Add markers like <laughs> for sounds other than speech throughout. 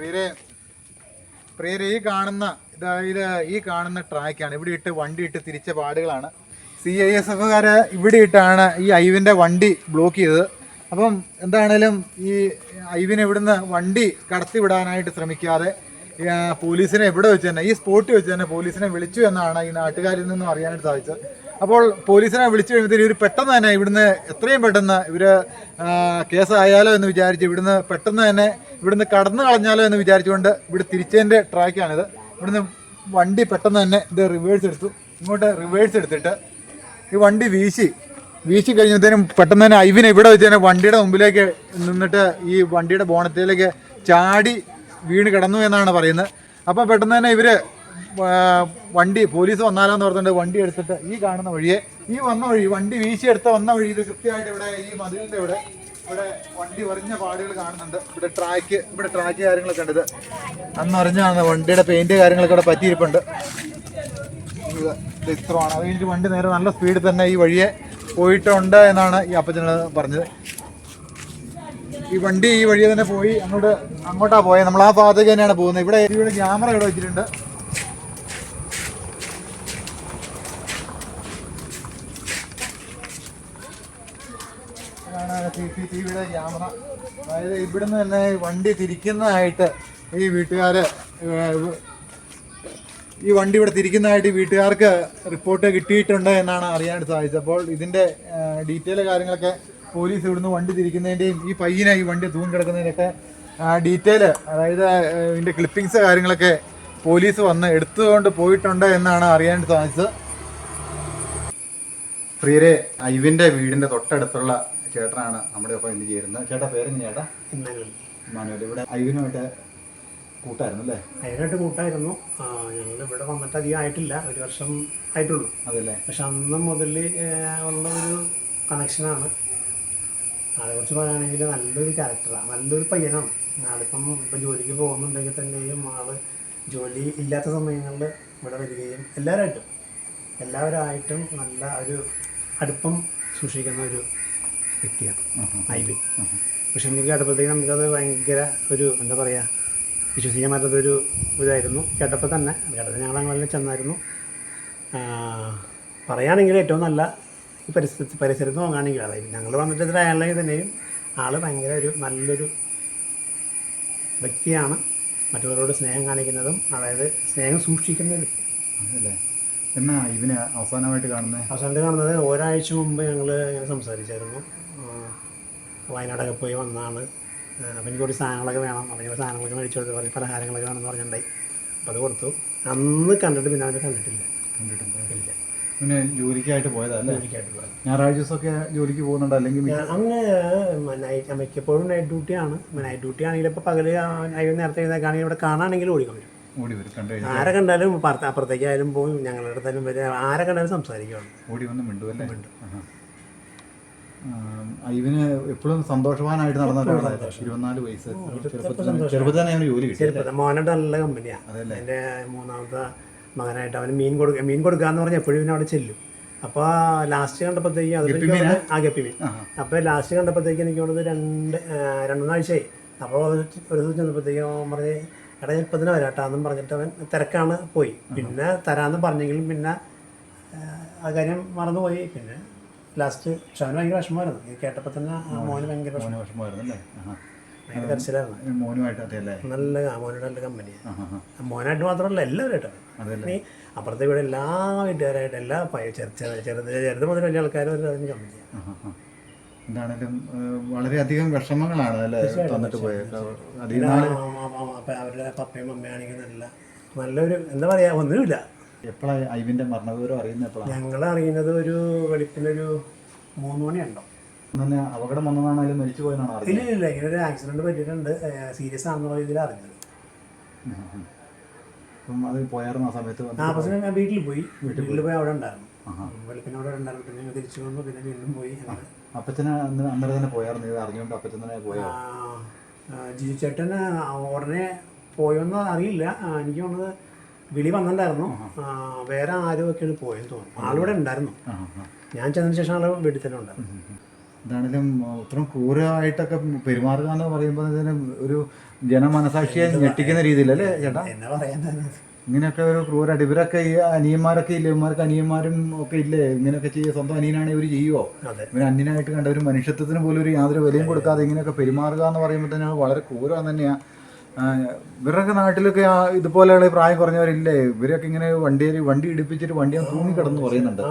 പ്രിയരെ പ്രിയരെ ഈ കാണുന്ന ഇതായത് ഈ കാണുന്ന ട്രാക്കാണ്. ഇവിടെ ഇട്ട് വണ്ടി ഇട്ട് തിരിച്ച പാടുകളാണ്. സി ഐ എസ് എഫുകാര് ഇവിടെ ഇട്ടാണ് ഈ ഐവിന്റെ വണ്ടി ബ്ലോക്ക് ചെയ്തത്. അപ്പം എന്താണേലും ഈ ഐവിനെ ഇവിടുന്ന് വണ്ടി കടത്തിവിടാനായിട്ട് ശ്രമിക്കാതെ പോലീസിനെ ഇവിടെ വെച്ച് തന്നെ ഈ സ്പോട്ടിൽ വെച്ച് തന്നെ പോലീസിനെ വിളിച്ചു എന്നാണ് ഈ നാട്ടുകാരിൽ നിന്നും അറിയാനായിട്ട് സാധിച്ചത്. അപ്പോൾ പോലീസിനെ വിളിച്ചു കഴിയുമ്പോൾ ഇവർ പെട്ടെന്ന് തന്നെ ഇവിടുന്ന് എത്രയും പെട്ടെന്ന് ഇവർ കേസായാലോ എന്ന് വിചാരിച്ച് ഇവിടുന്ന് പെട്ടെന്ന് തന്നെ ഇവിടുന്ന് കടന്നു കളഞ്ഞാലോ എന്ന് വിചാരിച്ചുകൊണ്ട് ഇവിടെ തിരിച്ചതിന്റെ ട്രാക്കാണിത്. ഇവിടുന്ന് വണ്ടി പെട്ടെന്ന് തന്നെ ഇത് റിവേഴ്സ് എടുത്തു. ഇങ്ങോട്ട് റിവേഴ്സ് എടുത്തിട്ട് ഈ വണ്ടി വീശി. വീശി കഴിഞ്ഞപ്പോഴത്തേനും പെട്ടെന്ന് തന്നെ ഐവിനെ ഇവിടെ വെച്ച് തന്നെ വണ്ടിയുടെ മുമ്പിലേക്ക് നിന്നിട്ട് ഈ വണ്ടിയുടെ ബോണത്തിലേക്ക് ചാടി വീണ് കിടന്നു എന്നാണ് പറയുന്നത്. അപ്പോൾ പെട്ടെന്ന് തന്നെ ഇവർ വണ്ടി പോലീസ് വന്നാലോ എന്ന് പറഞ്ഞിട്ട് വണ്ടി എടുത്തിട്ട് ഈ കാണുന്ന വഴിയെ. ഈ വന്ന വഴി വണ്ടി വീശിയെടുത്ത വന്ന വഴി ഇത് കൃത്യമായിട്ട് ഇവിടെ ഈ മതിലിന്റെ ഇവിടെ ഇവിടെ വണ്ടി ഒറിഞ്ഞ പാടുകൾ കാണുന്നുണ്ട്. ഇവിടെ ട്രാക്ക് ഇവിടെ ട്രാക്ക് കാര്യങ്ങളൊക്കെ ഉണ്ട് ഇത്. അന്ന് ഒറിഞ്ഞാണ് വണ്ടിയുടെ പെയിന്റ് കാര്യങ്ങളൊക്കെ ഇവിടെ പറ്റിയിരിപ്പുണ്ട്. ഇത് ഇത്രമാണ് അത് കഴിഞ്ഞിട്ട് വണ്ടി നേരെ നല്ല സ്പീഡിൽ തന്നെ ഈ വഴിയെ പോയിട്ടുണ്ട് എന്നാണ് ഈ അപ്പച്ചനോട് പറഞ്ഞത്. ഈ വണ്ടി ഈ വഴിയെ തന്നെ പോയി അങ്ങോട്ട് അങ്ങോട്ടാണ് പോയത് നമ്മൾ ആ ഭാഗത്തേക്ക് തന്നെയാണ് പോകുന്നത്. ഇവിടെ ഇവിടെ ക്യാമറ ഇവിടെ വെച്ചിട്ടുണ്ട് ഇതാണ് സി സി ടി ക്യാമറ അതായത് ഇവിടുന്ന് തന്നെ വണ്ടി തിരിക്കുന്നതായിട്ട് ഈ വീട്ടുകാർ ഈ വണ്ടി ഇവിടെ തിരിക്കുന്നതായിട്ട് വീട്ടുകാർക്ക് റിപ്പോർട്ട് കിട്ടിയിട്ടുണ്ട് എന്നാണ് അറിയാനായിട്ട് സാധിച്ചത്. അപ്പോൾ ഇതിന്റെ ഡീറ്റെയിൽ കാര്യങ്ങളൊക്കെ പോലീസ് ഇവിടുന്ന് വണ്ടി തിരിക്കുന്നതിന്റെയും ഈ പയ്യനെ ഈ വണ്ടി തൂങ്ങി കിടക്കുന്നതിന്റെയൊക്കെ ഡീറ്റെയിൽ അതായത് ഇതിന്റെ ക്ലിപ്പിങ്സ് കാര്യങ്ങളൊക്കെ പോലീസ് വന്ന് എടുത്തുകൊണ്ട് പോയിട്ടുണ്ട് എന്നാണ് അറിയാനായിട്ട് സാധിച്ചത്. പ്രിയരെ ഐവിന്റെ വീടിന്റെ തൊട്ടടുത്തുള്ള ചേട്ടനാണ് നമ്മുടെ ഒപ്പം ഇന്ന് ചേരുന്നത്. ചേട്ടാ പേരെങ്ങനെ ചേട്ടാ? മാനുവൽ ഇവിടെ ഐവിനുമായിട്ട് കൂട്ടായിരുന്നു അല്ലേ? അതിനായിട്ട് കൂട്ടായിരുന്നു. ഞങ്ങൾ ഇവിടെ വന്നിട്ട് അധികം ആയിട്ടില്ല. ഒരു വർഷം ആയിട്ടുള്ളൂ. അതല്ലേ? പക്ഷെ അന്ന് മുതൽ ഉള്ള ഒരു കണക്ഷനാണ് അതേക്കുറിച്ച് പറയുകയാണെങ്കിൽ നല്ലൊരു ക്യാരക്ടറാണ് നല്ലൊരു പയ്യനാണ്. ആളിപ്പം ഇപ്പം ജോലിക്ക് പോകുന്നുണ്ടെങ്കിൽ തന്നെയും ആൾ ജോലി ഇല്ലാത്ത സമയങ്ങളിൽ ഇവിടെ വരികയും എല്ലാവരായിട്ടും എല്ലാവരായിട്ടും നല്ല ഒരു അടുപ്പം സൂക്ഷിക്കുന്ന ഒരു വ്യക്തിയാണ് ഐവി പക്ഷെ എനിക്ക് കേട്ടപ്പോഴത്തേക്ക് നമുക്കത് ഭയങ്കര ഒരു എന്താ പറയുക വിശ്വസിക്കാൻ പറ്റാത്തൊരു ഇതായിരുന്നു. കേട്ടപ്പോൾ തന്നെ കേട്ടത് ഞങ്ങൾ അങ്ങനെ ചെന്നായിരുന്നു. പറയുകയാണെങ്കിൽ ഏറ്റവും നല്ല ഈ പരിസരത്ത് പരിസരത്ത് നോക്കുകയാണെങ്കിൽ അതായത് ഞങ്ങൾ വന്നിട്ട് ഇതിൽ അയാളെങ്കിൽ തന്നെയും ആൾ ഭയങ്കര ഒരു നല്ലൊരു വ്യക്തിയാണ്. മറ്റുള്ളവരോട് സ്നേഹം കാണിക്കുന്നതും അതായത് സ്നേഹം സൂക്ഷിക്കുന്ന ഒരു വ്യക്തി. അതല്ലേ? എന്നാ ഇവന് അവസാനമായിട്ട് കാണുന്നത് അവസാനമായിട്ട് കാണുന്നത് ഒരാഴ്ച മുമ്പ് ഞങ്ങൾ ഇങ്ങനെ സംസാരിച്ചായിരുന്നു. വയനാടൊക്കെ പോയി വന്നതാണ് അപ്പം എനിക്ക് കുറച്ച് സാധനങ്ങളൊക്കെ വേണം. അപ്പം ഞാൻ സാധനങ്ങളൊക്കെ മേടിച്ചു കൊടുത്ത് കുറച്ച് പലഹാരങ്ങളൊക്കെ വേണമെന്ന് പറഞ്ഞിട്ടുണ്ടായി. അപ്പോൾ അത് കൊടുത്തു. അന്ന് കണ്ടിട്ട് പിന്നെ അവനെ കണ്ടിട്ടില്ല. കണ്ടിട്ടില്ല. പിന്നെ ജോലിക്കായിട്ട് പോയതല്ലേ? ജോലിക്കായിട്ട് പോയത്. ഞായറാഴ്ച ദിവസമൊക്കെ ജോലിക്ക് പോകുന്നുണ്ട്? അല്ലെങ്കിൽ ഞാൻ അങ്ങ് നൈറ്റ് മിക്കപ്പോഴും നൈറ്റ് ഡ്യൂട്ടിയാണ് നൈറ്റ് ഡ്യൂട്ടി ആണെങ്കിൽ ഇപ്പോൾ പകൽ നേരത്തെ എഴുന്നേക്കാണെങ്കിൽ ഇവിടെ കാണാണെങ്കിൽ ഓടിക്കാൻ വരും. ഓടി വരും. കണ്ടു ആരെ കണ്ടാലും പുറത്ത് അപ്പുറത്തേക്കായാലും പോയി ഞങ്ങളുടെ അടുത്തായാലും വരും ആരെ കണ്ടാലും സംസാരിക്കുകയാണ് ഓടി വന്ന് മിണ്ടുമല്ലേ ആഹാ. ഇവന് എപ്പോഴും സന്തോഷവാനായിട്ട് നടന്ന ഇരുപത്തിനാല് വയസ്സ് ചെറുപ്പത്തിൽ തന്നെ ജോലി ചെറുപ്പത്തിൽ മോനായിട്ട് നല്ല കമ്പനിയാണ്? എന്റെ മൂന്നാമത്തെ മകനായിട്ട് അവന് മീൻ കൊടുക്കുക മീൻ കൊടുക്കുക എന്ന് പറഞ്ഞാൽ എപ്പോഴും ഇവന് അവിടെ ചെല്ലും അപ്പോൾ ലാസ്റ്റ് കണ്ടപ്പോഴത്തേക്ക് അത് ആ ഗപ്പി മീൻ. അപ്പോൾ ലാസ്റ്റ് കണ്ടപ്പോഴത്തേക്ക് എനിക്ക് തോന്നുന്നത് രണ്ട് രണ്ട് മൂന്നാഴ്ചയായി. അപ്പോൾ ഒരു ദിവസം ചെന്നപ്പോഴത്തേക്കും പറഞ്ഞ് എടാ ഞാൻ ഇപ്പം തന്നെ വരാട്ടാന്നും പറഞ്ഞിട്ട് അവൻ തിരക്കാണ് പോയി. പിന്നെ തരാമെന്ന് പറഞ്ഞെങ്കിലും പിന്നെ ആ കാര്യം മറന്നുപോയി. പിന്നെ ലാസ്റ്റ് അവന് ഭയങ്കര വിഷമമായിരുന്നു. ഇത് കേട്ടപ്പോൾ തന്നെ ആ മോന് ഭയങ്കര വിഷമം. മോന് വിഷമമായിരുന്നു അല്ലേ ആഹാ. ഭയങ്കര കരച്ചിലായിരുന്നു. മോനുമായിട്ട് അതെ അല്ലേ? നല്ല ആ മോനോട് നല്ല കമ്പനിയാണ് ആഹാ. മോനായിട്ട് മാത്രമല്ല എല്ലാവരായിട്ടും അതല്ലേ അപ്പുറത്തെ ഇവിടെ എല്ലാ വീട്ടുകാരായിട്ട് എല്ലാ പയ- ചെറു ചെറു- ചെറുത് ചെറുത് മുതൽ വലിയ ആൾക്കാരും ഒരു അതിന് കമ്പനിയാണ് ആഹാ, ആഹാ. എന്താണേലും ഏഹ്, വളരെയധികം വിഷമങ്ങളാണ് അല്ലേ തന്നിട്ട് പോയത്? അധികം നാൾ അപ്പം അവരുടെ പപ്പയും അമ്മയാണെങ്കിൽ നല്ല നല്ലൊരു എന്താ പറയാ ഒന്നുമില്ല. എപ്പോഴാണ് ഐവിന്റെ മരണവിവരം അറിയുന്നത് എപ്പോഴാണ് ഞങ്ങൾ അറിയുന്നത് ഒരു വെളുപ്പിനൊരു മൂന്ന് മണിയുണ്ടോ. അപകടം വന്നതാണെങ്കിലും മരിച്ചു പോയതാണോ ഇല്ല ഇല്ല ഇങ്ങനെ ഒരു ആക്സിഡന്റ് പറ്റിയിട്ടുണ്ട്. സീരിയസ് ആണെന്നുള്ള രീതിയിൽ അറിഞ്ഞത്. അത് പോയായിരുന്നു ആ സമയത്ത്? ആ പക്ഷേ ഞാൻ വീട്ടിൽ പോയി. വീട്ടിൽ പോയി. അവിടെ ഉണ്ടായിരുന്നു. വെളുപ്പിന് അവിടെ ഉണ്ടായിരുന്നു. പിന്നെ ഞങ്ങൾ തിരിച്ചു വന്നു. പിന്നെ വീണ്ടും പോയി. അപ്പച്ചനെ അന്നേരം തന്നെ പോയായിരുന്നു? ഇത് അറിഞ്ഞുകൊണ്ട് അപ്പച്ചൻ തന്നെ പോയോ? ജിജു ചേട്ടൻ ഉടനെ പോയോന്ന് അറിയില്ല. എനിക്ക് തോന്നുന്നത് വിളി വന്നിട്ടുണ്ടായിരുന്നു. വേറെ ആരും ഒക്കെയാണ് പോയെന്ന് തോന്നുന്നു. ആളിവിടെ ഉണ്ടായിരുന്നു. ഞാൻ ചെന്നതിന് ശേഷം ആൾ വീട്ടിൽ തന്നെ ഉണ്ടായിരുന്നു എന്താണെങ്കിലും ഇത്രയും ക്രൂരമായിട്ടൊക്കെ പെരുമാറുക എന്ന് പറയുമ്പോൾ ഒരു ജനമനസാക്ഷിയെ ഞെട്ടിക്കുന്ന രീതിയിലല്ലേ ചേട്ടാ? എന്നാ പറയുന്നത്? ഇങ്ങനെയൊക്കെ ഒരു ക്രൂരായിട്ട് ഇവരൊക്കെ ഈ അനിയന്മാരൊക്കെ ഇല്ലേ? ഇവന്മാർക്ക് അനിയന്മാരും ഒക്കെ ഇല്ലേ? ഇങ്ങനെയൊക്കെ ചെയ്യുക സ്വന്തം അനിയനാണെങ്കിൽ ഇവർ ചെയ്യുമോ ഇവർ അന്യനായിട്ട് കണ്ട ഒരു മനുഷ്യത്വത്തിന് പോലും ഒരു യാതൊരു വിലയും കൊടുക്കാതെ ഇങ്ങനെയൊക്കെ പെരുമാറുക എന്ന് പറയുമ്പോൾ തന്നെ വളരെ ക്രൂരം തന്നെയാണ് ഇവരുടെയൊക്കെ നാട്ടിലൊക്കെ ആ ഇതുപോലെയുള്ള പ്രായം കുറഞ്ഞവരില്ലേ? ഇവരൊക്കെ ഇങ്ങനെ വണ്ടിയിൽ വണ്ടി ഇടിപ്പിച്ചിട്ട് വണ്ടി തൂങ്ങി കിടന്ന് പറയുന്നുണ്ട്.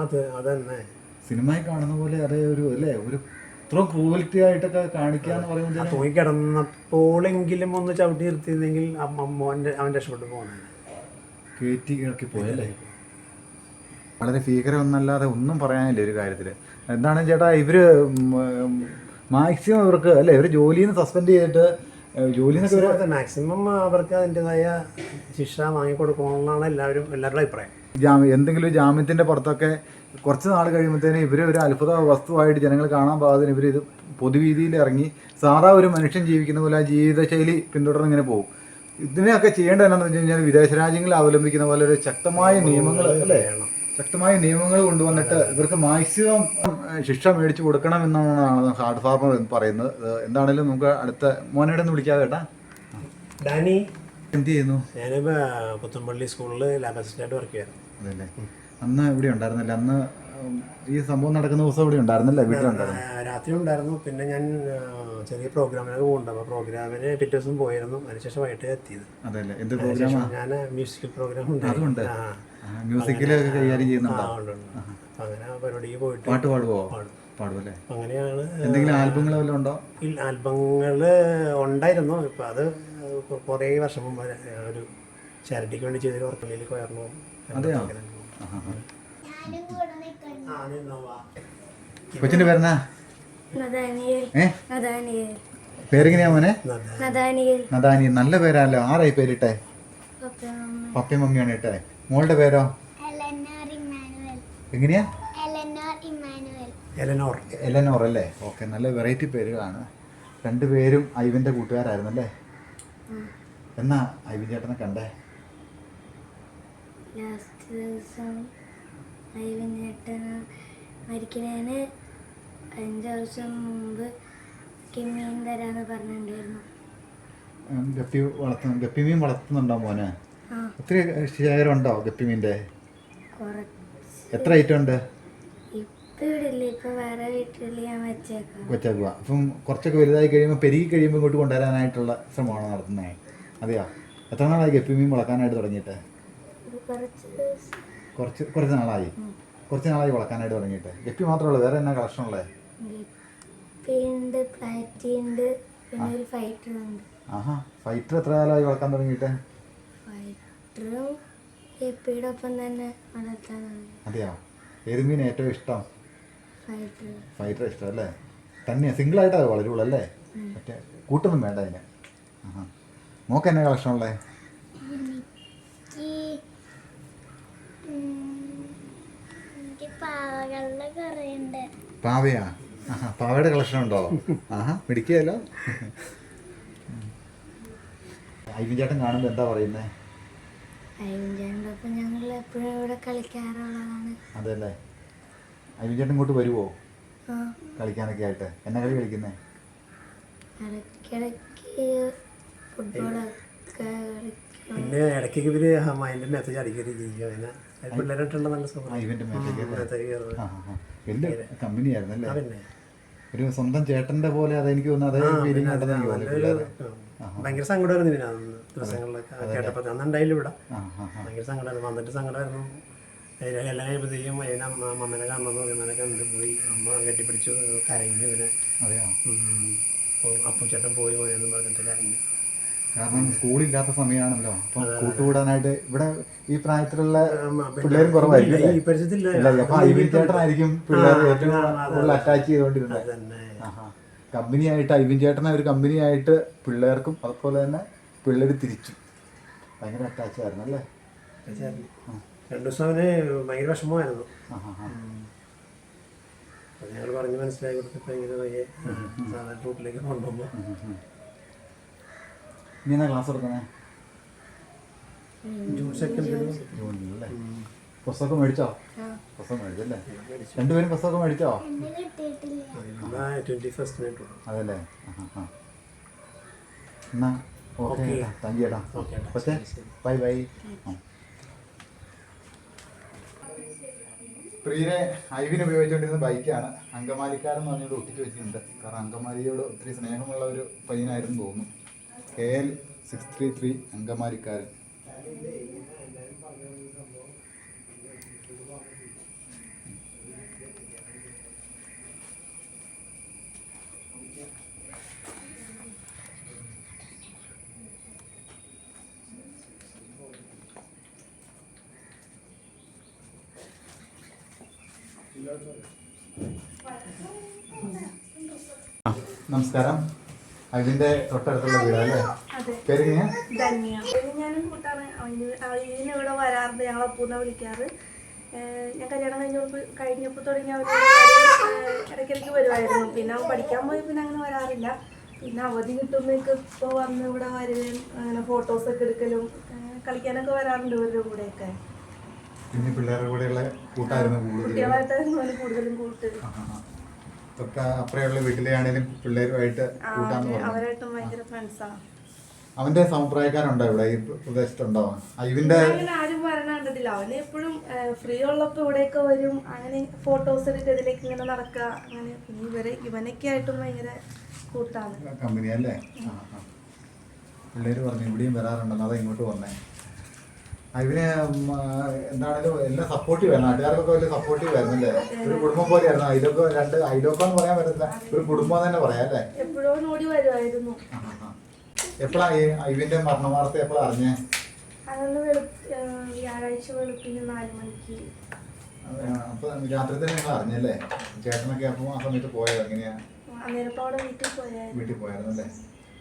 സിനിമയിൽ കാണുന്ന പോലെ അതേ ഒരു അല്ലേ? ഒരു ഇത്ര ക്രൂവൽറ്റി ആയിട്ടൊക്കെ കാണിക്കുക എന്ന് പറയുമ്പോൾ തൂങ്ങി കിടന്നപ്പോഴെങ്കിലും ഒന്ന് ചവിട്ടി നിർത്തിയിരുന്നെങ്കിൽ മോന്റെ അവൻ രക്ഷപ്പെട്ടു പോകുന്നത് കയറ്റി ഇറക്കി പോയല്ലേ വളരെ ഭീകരമൊന്നല്ലാതെ ഒന്നും പറയാനില്ല ഒരു കാര്യത്തിൽ എന്താണ് ചേട്ടാ ഇവർ മാക്സിമം ഇവർക്ക് അല്ലേ? ഇവർ ജോലിയിൽ നിന്ന് സസ്പെൻഡ് ചെയ്തിട്ട് നിന്നൊക്കെ മാക്സിമം അവർക്ക് അതിന്റെതായ ശിക്ഷ വാങ്ങിക്കൊടുക്കണമെന്നാണ് എല്ലാവരും എല്ലാവരുടെ അഭിപ്രായം. ജാമ്യം എന്തെങ്കിലും ജാമ്യത്തിന്റെ പുറത്തൊക്കെ കുറച്ച് നാൾ കഴിയുമ്പോഴത്തേനും ഇവർ ഒരു അത്ഭുത വസ്തുവായിട്ട് ജനങ്ങൾ കാണാൻ പാകത്തിന് ഇവർ ഇത് പൊതുവീതിയിൽ ഇറങ്ങി സാധാ ഒരു മനുഷ്യൻ ജീവിക്കുന്ന പോലെ ആ ജീവിതശൈലി പിന്തുടർന്ന് ഇങ്ങനെ പോകും. ഇതിനെയൊക്കെ ചെയ്യേണ്ടത് എന്താണെന്ന് വെച്ച് കഴിഞ്ഞാൽ വിദേശ രാജ്യങ്ങളെ അവലംബിക്കുന്ന പോലെ ഒരു ശക്തമായ നിയമങ്ങൾ അല്ലേ? ശക്തമായ നിയമങ്ങൾ കൊണ്ടുവന്നിട്ട് ഇവർക്ക് മാക്സിമം ശിക്ഷ മേടിച്ചു കൊടുക്കണം എന്നാണ് ഹാർഡ് ഫാർമർ എന്ന് പറയുന്നത് എന്താണെങ്കിലും നമുക്ക് അടുത്ത മോനയുടെ ഒന്ന് വിളിക്കാതെ കേട്ടാ. ഡാനി? എന്ത് ചെയ്യുന്നു? ഞാനിപ്പോൾ പുത്തമ്പള്ളി സ്കൂളിൽ ലാബ് അസിസ്റ്റന്റ് വർക്ക് ചെയ്യാറ് അതല്ലേ. അന്ന് ഇവിടെ ഉണ്ടായിരുന്നില്ല. അന്ന് ഈ സംഭവം നടക്കുന്ന ദിവസം ഇവിടെ ഉണ്ടായിരുന്നില്ല വീട്ടിലുണ്ടായിരുന്നു. രാത്രി ഉണ്ടായിരുന്നു. പിന്നെ ഞാൻ ചെറിയ പ്രോഗ്രാമിനൊക്കെ പോകുന്നുണ്ട് അപ്പോൾ പ്രോഗ്രാമിന് പിറ്റേ ദിവസം പോയിരുന്നു. അതിനുശേഷം വൈകിട്ട് എത്തിയത്. അതല്ലേ. എന്ത് പ്രോഗ്രാമാ? ഞാൻ മ്യൂസിക്കൽ പ്രോഗ്രാം അതുണ്ട്. മ്യൂസിക്കിലൊക്കെ കൈകാര്യം ചെയ്യുന്നുണ്ടോ? അങ്ങനെ ആ പരിപാടിക്ക് പോയിട്ട് പാട്ട് പാടുവോ? പാടും. പാടുമല്ലേ അങ്ങനെയാണ് എന്തെങ്കിലും ആൽബങ്ങൾ വല്ലതും ഉണ്ടോ? ഇല്ല ആൽബങ്ങൾ ഉണ്ടായിരുന്നു. ഇപ്പം അത് കുറേ വർഷം മുമ്പ് ഒരു ചാരിറ്റിക്ക് വേണ്ടി ചെയ്തൊരു വർക്കിലേക്ക് ഉയർന്നു അതെയോ? കൊച്ചിന്റെ പേരെന്നാ? നദാനിയേൽ. ഏ? നദാനിയേൽ. പേരെങ്ങനെയാ മോനെ? നദാനിയേൽ. നദാനി നല്ല പേരാണല്ലോ ആരായി പേരിട്ടെ? പപ്പയും മമ്മിയാണ് ഇട്ടെ? മോളുടെ പേരോ? Eleanor Emmanuel. എങ്ങനെയാ? Eleanor Emmanuel. എലനോർ. എലനോർ അല്ലേ? ഓക്കെ നല്ല വെറൈറ്റി പേരുകളാണ്. രണ്ടുപേരും ഐവിന്റെ കൂട്ടുകാരായിരുന്നല്ലേ? എന്നാ ഐവിൻ ചേട്ടനെ കണ്ടേ? ലാസ്റ്റ് ദിവസം ഐവിനേട്ടന് മരിക്കുന്നതിന് അഞ്ച് വർഷം മുമ്പ് കിമ്മീൻ തരാന്ന് പറഞ്ഞിട്ടുണ്ടായിരുന്നു. ഉം, ഗപ്പി വളർത്തുന്നു ഗപ്പി മീൻ വളർത്തുന്നുണ്ടോ മോനെ? ഒത്തിരി ശേഖരം ഉണ്ടോ ഗപ്പിമീന്റെ എത്ര ഐറ്റം ഉണ്ട് വെച്ചേക്കുക അപ്പം കുറച്ചൊക്കെ വലുതായി കഴിയുമ്പോൾ പെരുകി കഴിയുമ്പോൾ ഇങ്ങോട്ട് കൊണ്ടുവരാനായിട്ടുള്ള ശ്രമമാണ് നടത്തുന്നത് അതെയോ? എത്ര നാളായി ഗപ്പി മീൻ വളർത്താനായിട്ട് തുടങ്ങിയിട്ട്? കുറച്ച് കുറച്ച് നാളായി? കുറച്ച് നാളായി വളർത്താനായിട്ട് തുടങ്ങിയിട്ട്. ഗപ്പി മാത്രമേ ഉള്ളൂ വേറെ എന്നാ കളക്ഷൻ ഉള്ളത് ഫൈറ്റർ എത്ര കാലമായി വളർത്താൻ തുടങ്ങിയിട്ട്? ഫൈറ്ററും എപ്പിയുടെ ഒപ്പം തന്നെ വളർത്താനാണ് അതെയോ? ഏത് മീൻ ഏറ്റവും ഇഷ്ടം? ഫൈറ്റർ. ഫൈറ്റർ ഇഷ്ടം അല്ലേ? തന്നെയാ ആയിട്ടാ വളരുള്ളൂ അല്ലേ? മറ്റേ കൂട്ടൊന്നും വേണ്ട അതിന്. ആഹാ. മോക്ക് എന്നാ കളക്ഷൻ ഉള്ളേ? പാവയാ? ആഹാ പാവയുടെ കളക്ഷൻ ഉണ്ടോ? ആഹാ പിടിക്കുകയല്ലോ <laughs> ഐവിൻ ചേട്ടൻ കാണുമ്പോൾ എന്താ പറയുന്നത് ഒപ്പം ഞങ്ങൾ എപ്പോഴും ഇവിടെ കളിക്കാറുള്ളതാണ്. അതല്ലേ? ഐവിൻ ചേട്ടൻ ഇങ്ങോട്ട് വരുമോ ആ. കളിക്കാനൊക്കെ ആയിട്ട്. എന്നാ കളി കളിക്കുന്നേ? ഇടയ്ക്കിടയ്ക്ക് ഫുട്ബോളൊക്കെ കളിക്കും. പിന്നെ ഇടയ്ക്കൊക്കെ ഇവർ മൈൻഡിന്റെ മെസ്സേജ് അടിക്കരുത് ചെയ്യും പിന്നെ പിള്ളേരായിട്ടുള്ള നല്ല സുഖം ഐവിന്റെ മേത്തേക്ക് അല്ലേ മെസ്സേജ് കയറുന്നത് ആ ആ കമ്പനി ആയിരുന്നല്ലേ പിന്നെ. ഒരു സ്വന്തം ചേട്ടന്റെ പോലെ അതെനിക്ക് തോന്നുന്നു അതേ എനിക്ക് തോന്നി പിള്ളേരെ ഭയങ്കര സങ്കടമായിരുന്നു പിന്നെ അന്ന് ദിവസങ്ങളിലൊക്കെ. കേട്ടപ്പോൾ അന്ന് ഉണ്ടായില്ല ഇവിടെ. ഭയങ്കര സങ്കടമായിരുന്നു. വന്നിട്ട് സങ്കടമായിരുന്നു. എല്ലാം കഴിയുമ്പോഴത്തേക്കും അതിനെ അമ്മ- മമ്മനെ കാണണമെന്ന് അമ്മനെ കണ്ടു പോയി. അമ്മ കെട്ടിപ്പിടിച്ചു കരഞ്ഞു പിന്നെ. അപ്പൂച്ചേട്ടൻ അപ്പുച്ചേട്ടൻ പോയി പോയെന്ന് പറഞ്ഞിട്ട് കരഞ്ഞു. കാരണം സ്കൂളില്ലാത്ത സമയമാണല്ലോ അപ്പം കൂട്ടുകൂടാനായിട്ട് ഇവിടെ ഈ പ്രായത്തിലുള്ള പിള്ളേരും കുറവായിരിക്കും? ഈ പരിസരത്തില്ല. അപ്പൊ ഐവിൻ ചേട്ടനായിരിക്കും പിള്ളേർ ഏറ്റവും കൂടുതൽ അറ്റാച്ച് ചെയ്തുകൊണ്ടിരുന്നത്. കമ്പനിയായിട്ട് ഐവിൻ ചേട്ടനെ ഒരു കമ്പനിയായിട്ട് പിള്ളേർക്കും അതുപോലെ തന്നെ പിള്ളേർ തിരിച്ചു. ഭയങ്കര അറ്റാച്ച് ആയിരുന്നു അല്ലേ? രണ്ടു ദിവസം അവന് ഭയങ്കര വിഷമമായിരുന്നു. ഞങ്ങൾ പറഞ്ഞ് മനസ്സിലായി കൊടുത്തപ്പോൾ ഇങ്ങനെ സാധാരണ റൂട്ടിലേക്ക് കൊണ്ടുപോകുമ്പോൾ ഇനി എന്നാ ക്ലാസ് എടുക്കണേ ജൂൺ സെക്കൻഡ് ജൂണിൽ അല്ലേ പുസ്തകം മേടിച്ചോ? പുസ്തകം മേടിച്ചല്ലേ? രണ്ടുപേരും പുസ്തകം മേടിച്ചോ? അതല്ലേ. എന്നാ ഓക്കെ. താങ്ക് യു ഏട്ടാ. ഓക്കെ പക്ഷേ ബൈ ബൈ പ്രിയനെ ഐവിന് ഉപയോഗിച്ചുകൊണ്ടിരുന്ന ബൈക്കാണ് അങ്കമാലിക്കാരൻ എന്ന് പറഞ്ഞൊരു ഒട്ടിച്ച് വെച്ചിട്ടുണ്ട്. കാരണം അങ്കമാലിയോട് ഒത്തിരി സ്നേഹമുള്ള ഒരു പയ്യനായിരുന്നു തോന്നുന്നു. K L six three three അങ്കമാലിക്കാരൻ. നമസ്കാരം. അതിന്റെ തൊട്ടടുത്തുള്ള വീടല്ലേ ധന്യ. ഞാനും കൂട്ടാണ് ഇവിടെ വരാറുണ്ട് ഞങ്ങൾ അപ്പൂന്ന വിളിക്കാറ്. ഞാൻ കല്യാണം കഴിഞ്ഞപ്പോൾ കഴിഞ്ഞപ്പോൾ തുടങ്ങി അവർ ഇടയ്ക്കിടയ്ക്ക് വരുമായിരുന്നു പിന്നെ അവൻ പഠിക്കാൻ പോയി പിന്നെ അങ്ങനെ വരാറില്ല. പിന്നെ അവധി കിട്ടുമ്പോഴേക്ക് ഇപ്പോൾ വന്ന് ഇവിടെ വരുകയും അങ്ങനെ ഫോട്ടോസൊക്കെ എടുക്കലും കളിക്കാനൊക്കെ വരാറുണ്ട് ഇവരുടെ കൂടെയൊക്കെ. പിന്നെ പിള്ളേരുടെ കൂടെയുള്ള കൂട്ടായിരുന്നു അവന് കൂടുതലും കൂട്ട്. തൊട്ട് അപ്പുറയുള്ള വീട്ടിലെ ആണെങ്കിലും പിള്ളേരുമായിട്ട് കൂട്ടാന്ന് അവരായിട്ടും ഭയങ്കര ഫ്രണ്ട്സാണ് അവന്റെ സമപ്രായക്കാരുണ്ടോ ഇവിടെ? ഈ പ്രദേശത്തുണ്ടോ? ഇവന്റെ ആരും വരണണ്ടില്ല അവന് എപ്പോഴും ഫ്രീ ഉള്ളപ്പോൾ ഇവിടെയൊക്കെ വരും. അങ്ങനെ ഫോട്ടോസ് എടുക്കുക ഇതിലേക്ക് ഇങ്ങനെ നടക്കുക അങ്ങനെ ഇവരെ ഇവനൊക്കെ ആയിട്ടും ഭയങ്കര കൂട്ടാണ്. കമ്പനി അല്ലേ. പിള്ളേര് പറഞ്ഞു ഇവിടെയും വരാറുണ്ടെന്ന്. അതാ ഇങ്ങോട്ട് വന്നേ. ആ, എന്താണേലും എല്ലാം സപ്പോർട്ടീവ് ആയിരുന്നു. നാട്ടുകാർക്കൊക്കെ വലിയ സപ്പോർട്ടീവ് ആയിരുന്നല്ലേ? ഒരു കുടുംബം പോലെയായിരുന്നു. ഐലൊക്കെ രണ്ട് ഐലൊക്കെ എന്ന് പറയാൻ പറ്റത്തില്ല. ഒരു കുടുംബം തന്നെ പറയാം അല്ലേ? എപ്പോഴും ഈ ഐവിന്റെ മരണ വാർത്ത എപ്പോഴാ അറിഞ്ഞേ? അതൊന്ന് വെളു വ്യാഴാഴ്ച വെളുപ്പിന് നാല് മണിക്ക്. അപ്പൊ രാത്രി തന്നെ ഞങ്ങൾ അറിഞ്ഞല്ലേ? ചേട്ടനൊക്കെ അപ്പൊ ആ സമയത്ത് പോയോ എങ്ങനെയാ? വീട്ടിൽ പോയായിരുന്നു. അല്ലേ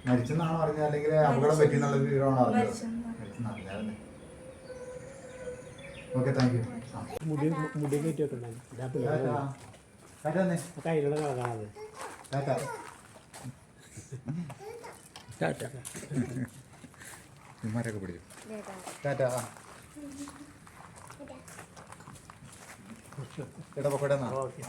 മരിച്ചെന്നാണോ അറിഞ്ഞത്? അല്ലെങ്കിൽ അപകടം പറ്റിയെന്നുള്ള വിവരമാണോ അറിഞ്ഞത്? മരിച്ചെന്ന്. ഓക്കെ താങ്ക് യു മുടി മുടി കയറ്റി വെക്കണ്ടായിരുന്നു ഇതാ പിള്ളേരെ ആ കയ്യിലുള്ള കളറാണത് ഇമാരൊക്കെ പിടിച്ചു. ടാറ്റ ഇടപെടാ ഓക്കെ.